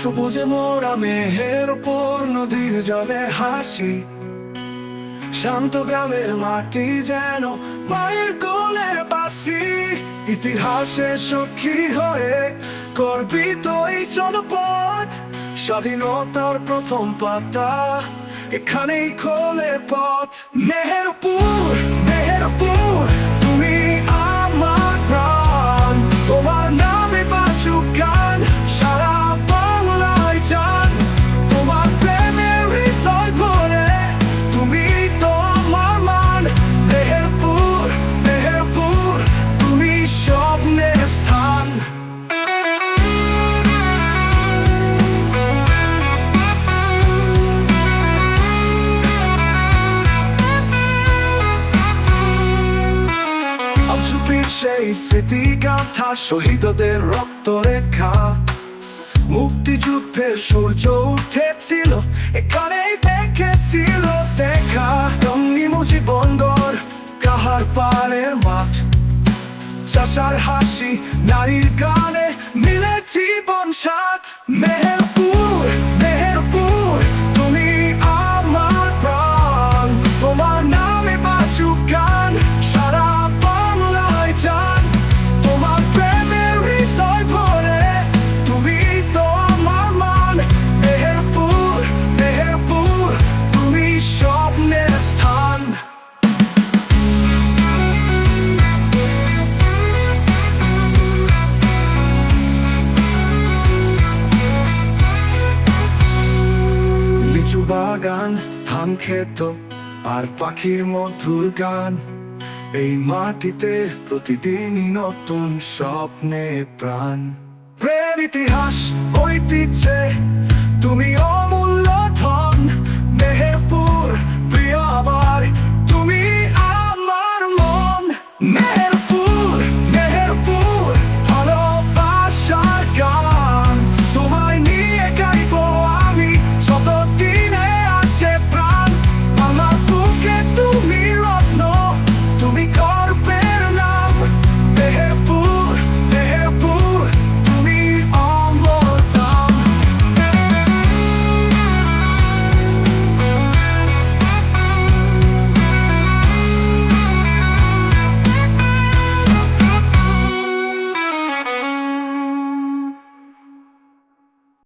সবুজে মোরা মেহের উপর নদীর জলে হাসি। শান্ত গ্রামের মাটি যেন মায়ের কোলের বাসি। ইতিহাসে সখী হয়ে গর্বিত এই জনপদ। স্বাধীনতার প্রথম পাতা এখানেই খোলে পথ। মেহেরপুর মেহেরপুর। সেই স্মৃতিগাথা, শহীদদের রক্ত রেখা মুক্তিযুদ্ধের সূর্য উঠেছিল, এখানেই দেখেছিল দেখা। টঙ্গি বন্দর কাহার পাড়ের মাঠ। চাষার হাসি, নারীর গানে মিলে জীবন সাথ। বাগান, ধান খেত আর পাখির মধুর গান। এই মাটিতে প্রতিদিনই নতুন স্বপ্নে প্রাণ। প্রেম ইতিহাস, ঐতিহ্যে তুমি অমূল্য ধন। মেহেরপুর, প্রিয় আবার তুমি আমার মন। মেহ